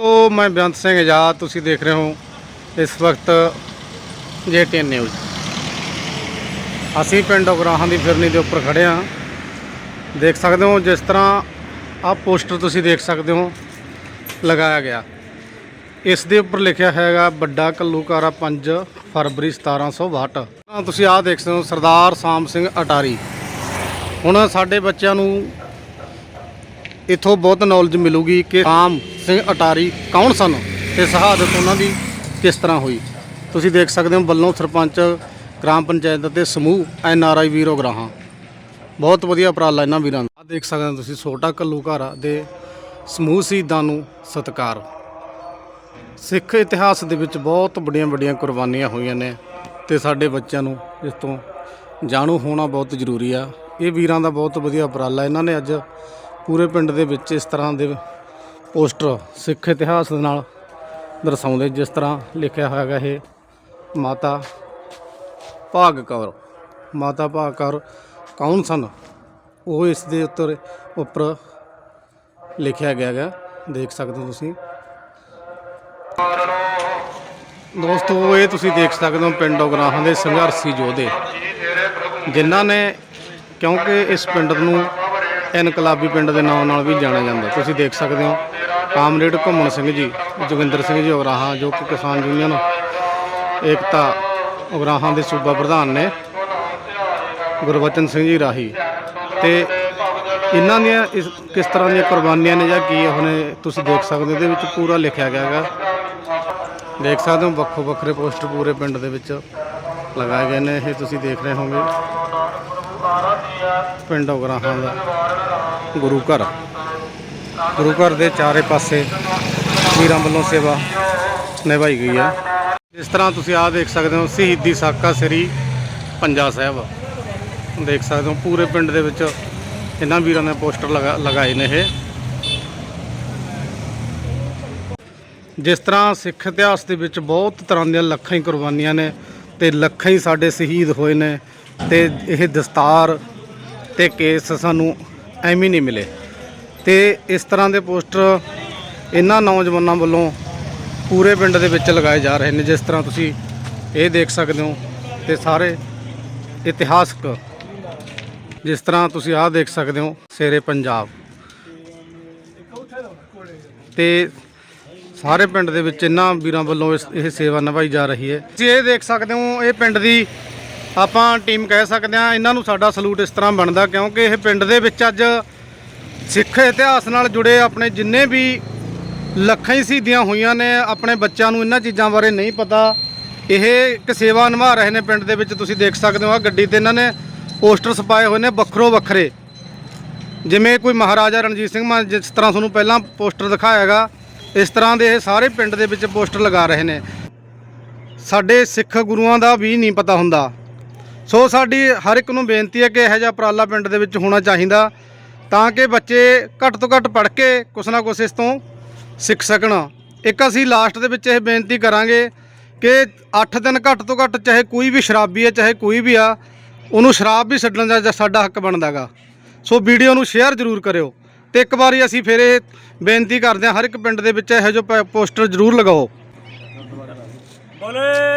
ਤੋ ਮੈਂ ਬੇਅੰਤ ਸਿੰਘ ਆਜ਼ਾਦ, ਤੁਸੀਂ ਦੇਖ ਰਹੇ ਹੋ ਇਸ ਵਕਤ ਜੇਟੀਐਨ ਨਿਊਜ਼। ਅਸੀਂ ਪਿੰਡ ਉਗਰਾਹਾਂ ਦੀ ਫਿਰਨੀ ਦੇ ਉੱਪਰ ਖੜੇ ਹਾਂ। ਦੇਖ ਸਕਦੇ ਹੋ ਜਿਸ ਤਰ੍ਹਾਂ ਆਹ ਪੋਸਟਰ ਤੁਸੀਂ ਦੇਖ ਸਕਦੇ ਹੋ ਲਗਾਇਆ ਗਿਆ। ਇਸ ਦੇ ਉੱਪਰ ਲਿਖਿਆ ਹੈਗਾ, ਵੱਡਾ ਕੱਲੂਕਾਰਾ 5 ਫਰਵਰੀ 1762 ਤਾਂ ਤੁਸੀਂ ਆਹ ਦੇਖ ਸਕਦੇ ਹੋ, ਸਰਦਾਰ ਸਾਮ ਸਿੰਘ ਅਟਾਰੀ। ਹੁਣ ਸਾਡੇ ਬੱਚਿਆਂ ਨੂੰ ਇੱਥੋਂ ਬਹੁਤ ਨੌਲੇਜ ਮਿਲੂਗੀ ਕਿ ਆਮ ਸਿੰਘ ਅਟਾਰੀ ਕੌਣ ਸਨ ਤੇ ਸ਼ਹਾਦਤ ਉਹਨਾਂ ਦੀ ਕਿਸ ਤਰ੍ਹਾਂ ਹੋਈ। ਤੁਸੀਂ ਦੇਖ ਸਕਦੇ ਹੋ ਵੱਲੋਂ ਸਰਪੰਚ, ਗ੍ਰਾਮ ਪੰਚਾਇਤ ਅਤੇ ਸਮੂਹ ਐਨ ਆਰ ਆਈ ਵੀਰੋ ਗ੍ਰਾਹਾਂ। ਬਹੁਤ ਵਧੀਆ ਉਪਰਾਲਾ ਇਹਨਾਂ ਵੀਰਾਂ ਦਾ। ਦੇਖ ਸਕਦੇ ਹੋ ਤੁਸੀਂ ਛੋਟਾ ਘੱਲੂਘਾਰਾ ਦੇ ਸਮੂਹ ਸ਼ਹੀਦਾਂ ਨੂੰ ਸਤਿਕਾਰ। ਸਿੱਖ ਇਤਿਹਾਸ ਦੇ ਵਿੱਚ ਬਹੁਤ ਵੱਡੀਆਂ ਵੱਡੀਆਂ ਕੁਰਬਾਨੀਆਂ ਹੋਈਆਂ ਨੇ ਤੇ ਸਾਡੇ ਬੱਚਿਆਂ ਨੂੰ ਇਸ ਤੋਂ ਜਾਣੂ ਹੋਣਾ ਬਹੁਤ ਜ਼ਰੂਰੀ ਆ। ਇਹ ਵੀਰਾਂ ਦਾ ਬਹੁਤ ਵਧੀਆ ਉਪਰਾਲਾ। ਇਹਨਾਂ ਨੇ ਅੱਜ ਪੂਰੇ ਪਿੰਡ ਦੇ ਵਿੱਚ ਇਸ ਤਰ੍ਹਾਂ ਦੇ ਪੋਸਟਰ ਸਿੱਖ ਇਤਿਹਾਸ ਦੇ ਨਾਲ ਦਰਸਾਉਂਦੇ, ਜਿਸ ਤਰ੍ਹਾਂ ਲਿਖਿਆ ਹੋਇਆ ਹੈਗਾ ਇਹ, ਮਾਤਾ ਭਾਗ ਕੌਰ। ਮਾਤਾ ਭਾਗ ਕੌਰ ਕੌਣ ਸਨ? ਉਹ ਇਸ ਦੇ ਉੱਤਰ ਉੱਪਰ ਲਿਖਿਆ ਗਿਆ ਹੈਗਾ, ਦੇਖ ਸਕਦੇ ਹੋ ਤੁਸੀਂ। ਦੋਸਤੋ, ਇਹ ਤੁਸੀਂ ਦੇਖ ਸਕਦੇ ਹੋ ਪਿੰਡ ਉਗਰਾਹਾਂ ਦੇ ਸੰਘਰਸ਼ੀ ਯੋਧੇ, ਜਿਨ੍ਹਾਂ ਨੇ ਕਿਉਂਕਿ ਇਸ ਪਿੰਡ ਨੂੰ ਇਨਕਲਾਬੀ ਪਿੰਡ ਦੇ ਨਾਮ ਨਾਲ ਵੀ ਜਾਣਿਆ ਜਾਂਦਾ। ਤੁਸੀਂ ਦੇਖ ਸਕਦੇ ਹੋ, ਕਾਮਰੇਡ ਘੁੰਮਣ ਸਿੰਘ ਜੀ, ਜੋਗਿੰਦਰ ਸਿੰਘ ਜੀ ਉਗਰਾਹਾਂ, ਜੋ ਕਿ ਕਿਸਾਨ ਯੂਨੀਅਨ ਏਕਤਾ ਉਗਰਾਹਾਂ ਦੇ ਸੂਬਾ ਪ੍ਰਧਾਨ ਨੇ, ਗੁਰਬਚਨ ਸਿੰਘ ਜੀ ਰਾਹੀ। ਤੇ ਇਹਨਾਂ ਦੀਆਂ ਇਸ, ਕਿਸ ਤਰ੍ਹਾਂ ਦੀਆਂ ਕੁਰਬਾਨੀਆਂ ਨੇ ਜਾਂ ਕੀ ਉਹਨੇ ਤੁਸੀਂ ਦੇਖ ਸਕਦੇ ਹੋ, ਇਹਦੇ ਵਿੱਚ ਪੂਰਾ ਲਿਖਿਆ ਗਿਆ ਹੈਗਾ। ਦੇਖ ਸਕਦੇ ਹੋ, ਵੱਖੋ ਵੱਖਰੇ ਪੋਸਟਰ ਪੂਰੇ ਪਿੰਡ ਦੇ ਵਿੱਚ ਲਗਾਏ ਗਏ ਨੇ, ਇਹ ਤੁਸੀਂ ਦੇਖ ਰਹੇ ਹੋਵੋਗੇ। ਪਿੰਡ ਉਗਰਾਹਾਂ ਦਾ, ਗੁਰੂ ਘਰ। ਗੁਰੂ ਘਰ ਦੇ ਚਾਰੇ ਪਾਸੇ ਵੀਰਾਂ ਵੱਲੋਂ ਸੇਵਾ ਨਿਭਾਈ ਗਈ ਹੈ। ਇਸ ਤਰ੍ਹਾਂ ਤੁਸੀਂ ਆਹ ਦੇਖ ਸਕਦੇ ਹੋ, ਸ਼ਹੀਦੀ ਸਾਕਾ ਸ੍ਰੀ ਪੰਜਾ ਸਾਹਿਬ। ਦੇਖ ਸਕਦੇ ਹੋ, ਪੂਰੇ ਪਿੰਡ ਦੇ ਵਿੱਚ ਇਹਨਾਂ ਵੀਰਾਂ ਨੇ ਪੋਸਟਰ ਲਗਾ, ਲਗਾਏ ਨੇ ਇਹ। ਜਿਸ ਤਰ੍ਹਾਂ ਸਿੱਖ ਇਤਿਹਾਸ ਦੇ ਵਿੱਚ ਬਹੁਤ ਤਰ੍ਹਾਂ ਦੀਆਂ ਲੱਖਾਂ ਹੀ ਕੁਰਬਾਨੀਆਂ ਨੇ ਤੇ ਲੱਖਾਂ ਹੀ ਸਾਡੇ ਸ਼ਹੀਦ ਹੋਏ ਨੇ। ਤੇ ਇਹ ਦਸਤਾਰ ਤੇ ਕੇਸ ਸਾਨੂੰ ਐਵੇਂ ਨਹੀਂ ਮਿਲੇ। ਤੇ ਇਸ ਤਰ੍ਹਾਂ ਦੇ ਪੋਸਟਰ ਇਹਨਾਂ ਨੌਜਵਾਨਾਂ ਵੱਲੋਂ ਪੂਰੇ ਪਿੰਡ ਦੇ ਵਿੱਚ ਲਗਾਏ ਜਾ ਰਹੇ ਨੇ, ਜਿਸ ਤਰ੍ਹਾਂ ਤੁਸੀਂ ਇਹ ਦੇਖ ਸਕਦੇ ਹੋ ਤੇ ਸਾਰੇ ਇਤਿਹਾਸਕ ਜਿਸ ਤਰ੍ਹਾਂ ਤੁਸੀਂ ਆਹ ਦੇਖ ਸਕਦੇ ਹੋ ਸ਼ੇਰੇ ਪੰਜਾਬ। ਤੇ ਸਾਰੇ ਪਿੰਡ ਦੇ ਵਿੱਚ ਇਹਨਾਂ ਵੀਰਾਂ ਵੱਲੋਂ ਇਸ- ਇਹ ਸੇਵਾ ਨਿਭਾਈ ਜਾ ਰਹੀ ਹੈ। ਤੁਸੀਂ ਇਹ ਦੇਖ ਸਕਦੇ ਹੋ, ਇਹ ਪਿੰਡ ਦੀ ਆਪਾਂ ਟੀਮ ਕਹਿ ਸਕਦੇ ਹਾਂ, ਇਹਨਾਂ ਨੂੰ ਸਾਡਾ ਸਲੂਟ ਇਸ ਤਰ੍ਹਾਂ ਬਣਦਾ, ਕਿਉਂਕਿ ਇਹ ਪਿੰਡ ਦੇ ਵਿੱਚ ਅੱਜ ਸਿੱਖ ਇਤਿਹਾਸ ਨਾਲ ਜੁੜੇ ਆਪਣੇ ਜਿੰਨੇ ਵੀ ਲੱਖਾਂ ਹੀ ਸ਼ਹੀਦੀਆਂ ਹੋਈਆਂ ਨੇ, ਆਪਣੇ ਬੱਚਿਆਂ ਨੂੰ ਇਹਨਾਂ ਚੀਜ਼ਾਂ ਬਾਰੇ ਨਹੀਂ ਪਤਾ। ਇਹ ਇੱਕ ਸੇਵਾ ਨਿਭਾ ਰਹੇ ਨੇ ਪਿੰਡ ਦੇ ਵਿੱਚ, ਤੁਸੀਂ ਦੇਖ ਸਕਦੇ ਹੋ ਆ ਗੱਡੀ ਤੇ ਇਹਨਾਂ ਨੇ ਪੋਸਟਰ ਛਪਾਏ ਹੋਏ ਨੇ ਵੱਖਰੋ ਵੱਖਰੇ। ਜਿਵੇਂ ਕੋਈ ਮਹਾਰਾਜਾ ਰਣਜੀਤ ਸਿੰਘ ਮਾਨ ਜਿਸ ਤਰ੍ਹਾਂ ਤੁਹਾਨੂੰ ਪਹਿਲਾਂ ਪੋਸਟਰ ਦਿਖਾਇਆਗਾ, ਇਸ ਤਰ੍ਹਾਂ ਦੇ ਇਹ ਸਾਰੇ ਪਿੰਡ ਦੇ ਵਿੱਚ ਪੋਸਟਰ ਲਗਾ ਰਹੇ ਨੇ। ਸਾਡੇ ਸਿੱਖ ਗੁਰੂਆਂ ਦਾ ਵੀ ਨਹੀਂ ਪਤਾ ਹੁੰਦਾ। ਸੋ ਸਾਡੀ ਹਰ ਇੱਕ ਨੂੰ ਬੇਨਤੀ ਹੈ ਕਿ ਇਹੋ ਜਿਹਾ ਉਪਰਾਲਾ ਪਿੰਡ ਦੇ ਵਿੱਚ ਹੋਣਾ ਚਾਹੀਦਾ ਤਾਂ ਕਿ ਬੱਚੇ ਘੱਟ ਤੋਂ ਘੱਟ ਪੜ੍ਹ ਕੇ ਕੁਛ ਨਾ ਕੁਛ ਇਸ ਤੋਂ ਸਿੱਖ ਸਕਣ। ਇੱਕ ਅਸੀਂ ਲਾਸਟ ਦੇ ਵਿੱਚ ਇਹ ਬੇਨਤੀ ਕਰਾਂਗੇ ਕਿ 8 ਦਿਨ ਘੱਟ ਤੋਂ ਘੱਟ ਚਾਹੇ ਕੋਈ ਵੀ ਸ਼ਰਾਬੀ ਹੈ, ਚਾਹੇ ਕੋਈ ਵੀ ਆ, ਉਹਨੂੰ ਸ਼ਰਾਬ ਵੀ ਛੱਡਣ ਦਾ ਸਾਡਾ ਹੱਕ ਬਣਦਾਗਾ ਸੋ ਵੀਡੀਓ ਨੂੰ ਸ਼ੇਅਰ ਜ਼ਰੂਰ ਕਰਿਓ ਤੇ ਇੱਕ ਵਾਰੀ ਅਸੀਂ ਫਿਰ ਇਹ ਬੇਨਤੀ ਕਰਦੇ ਹਾਂ, ਹਰ ਇੱਕ ਪਿੰਡ ਦੇ ਵਿੱਚ ਇਹੋ ਜਿਹੇ ਪ- ਪੋਸਟਰ ਜ਼ਰੂਰ ਲਗਾਓ। ਬੋਲੇ।